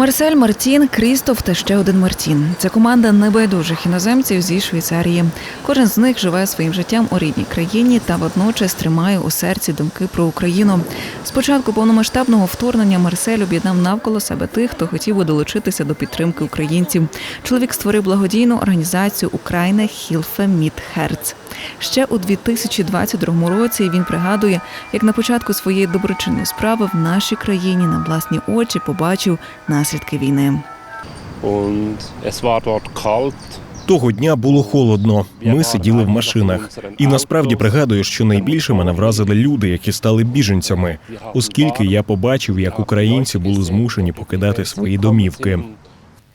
Марсель, Мартін, Крістоф та ще один Мартін. Це команда небайдужих іноземців зі Швейцарії. Кожен з них живе своїм життям у рідній країні та водночас тримає у серці думки про Україну. Спочатку повномасштабного вторгнення Марсель об'єднав навколо себе тих, хто хотів би долучитися до підтримки українців. Чоловік створив благодійну організацію Україна Хілфе Міт Херц. Ще у 2022 році він пригадує, як на початку своєї доброчинної справи в нашій країні на власні очі побачив наслідки війни. Того дня було холодно. Ми сиділи в машинах. І насправді пригадую, що найбільше мене вразили люди, які стали біженцями, оскільки я побачив, як українці були змушені покидати свої домівки.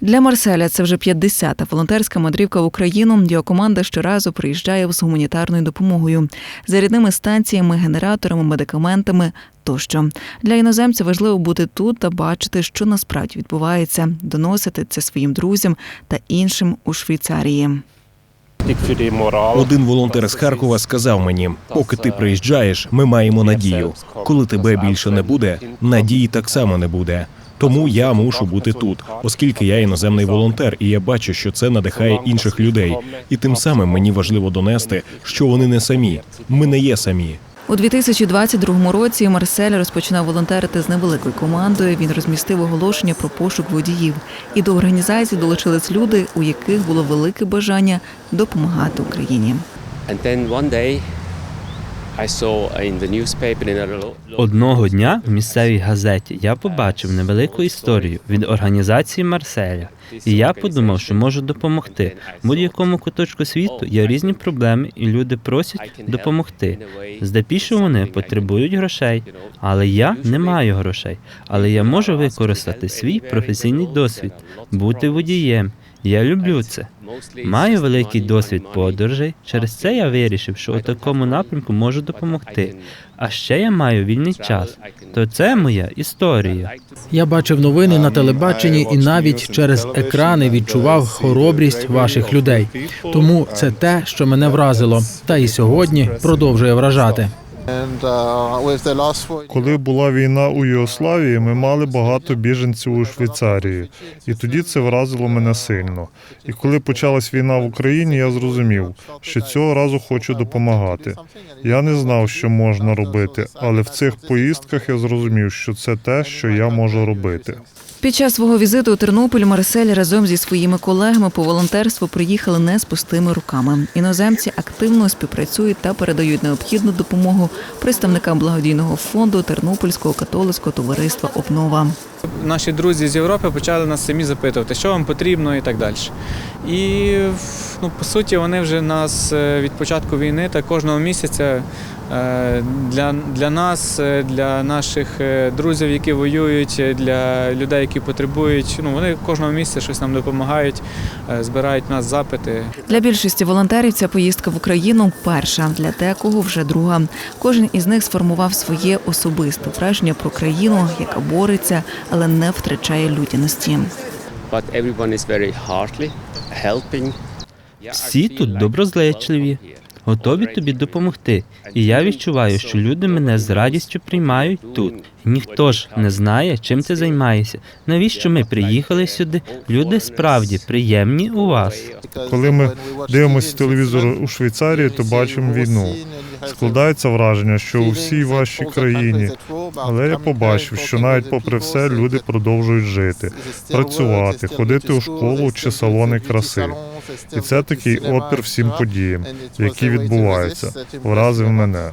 Для Марселя це вже 50-та волонтерська мандрівка в Україну. Його команда щоразу приїжджає з гуманітарною допомогою, зарядними станціями, генераторами, медикаментами тощо. Для іноземця важливо бути тут та бачити, що насправді відбувається, доносити це своїм друзям та іншим у Швейцарії. Один волонтер з Харкова сказав мені: поки ти приїжджаєш, ми маємо надію. Коли тебе більше не буде, надії так само не буде. Тому я мушу бути тут, оскільки я іноземний волонтер, і я бачу, що це надихає інших людей. І тим самим мені важливо донести, що вони не самі. Ми не є самі. У 2022 році Марсель розпочинав волонтерити з невеликою командою. Він розмістив оголошення про пошук водіїв. І до організації долучились люди, у яких було велике бажання допомагати Україні. Одного дня в місцевій газеті я побачив невелику історію від організації Марселя, і я подумав, що можу допомогти. Будь-якому куточку світу є різні проблеми, і люди просять допомогти. Здебільшого вони потребують грошей, але я не маю грошей. Але я можу використати свій професійний досвід, бути водієм. Я люблю це. Маю великий досвід подорожей. Через це я вирішив, що у такому напрямку можу допомогти. А ще я маю вільний час. То це моя історія. Я бачив новини на телебаченні і навіть через екрани відчував хоробрість ваших людей. Тому це те, що мене вразило, та і сьогодні продовжує вражати. Uh, Коли була війна у Югославії, ми мали багато біженців у Швейцарії, і тоді це вразило мене сильно. І коли почалась війна в Україні, я зрозумів, що цього разу хочу допомагати. Я не знав, що можна робити, але в цих поїздках я зрозумів, що це те, що я можу робити. Під час свого візиту у Тернопіль Марсель разом зі своїми колегами по волонтерству приїхали не з пустими руками. Іноземці активно співпрацюють та передають необхідну допомогу представникам благодійного фонду Тернопільського католицького товариства Обнова. Наші друзі з Європи почали нас самі запитувати, що вам потрібно і так далі. І ну, по суті, вони вже нас е, від початку війни та кожного місяця для, для нас, е, для наших е, друзів, які воюють, е, для людей, які потребують. Ну, вони кожного місяця щось нам допомагають, е, збирають в нас запити. Для більшості волонтерів ця поїздка в Україну перша, для декого вже друга. Кожен із них сформував своє особисте враження про країну, яка бореться, але не втрачає людяності. But everyone is very heartily helping. Всі тут доброзичливі, готові тобі допомогти. І я відчуваю, що люди мене з радістю приймають тут. Ніхто ж не знає, чим ти займаєшся. Навіщо ми приїхали сюди? Люди справді приємні у вас. Коли ми дивимося телевізор у Швейцарії, то бачимо війну. Складається враження, що у всій вашій країні. Але я побачив, що навіть попри все люди продовжують жити, працювати, ходити у школу чи салони краси. І це такий опір всім подіям, які відбуваються. Вразив мене.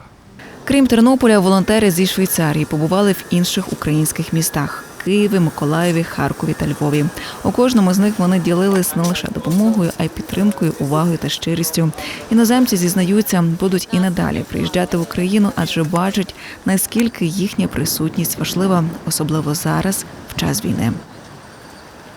Крім Тернополя, волонтери зі Швейцарії побували в інших українських містах. Києві, Миколаєві, Харкові та Львові. У кожному з них вони ділились не лише допомогою, а й підтримкою, увагою та щирістю. Іноземці зізнаються, будуть і надалі приїжджати в Україну, адже бачать наскільки їхня присутність важлива, особливо зараз, в час війни.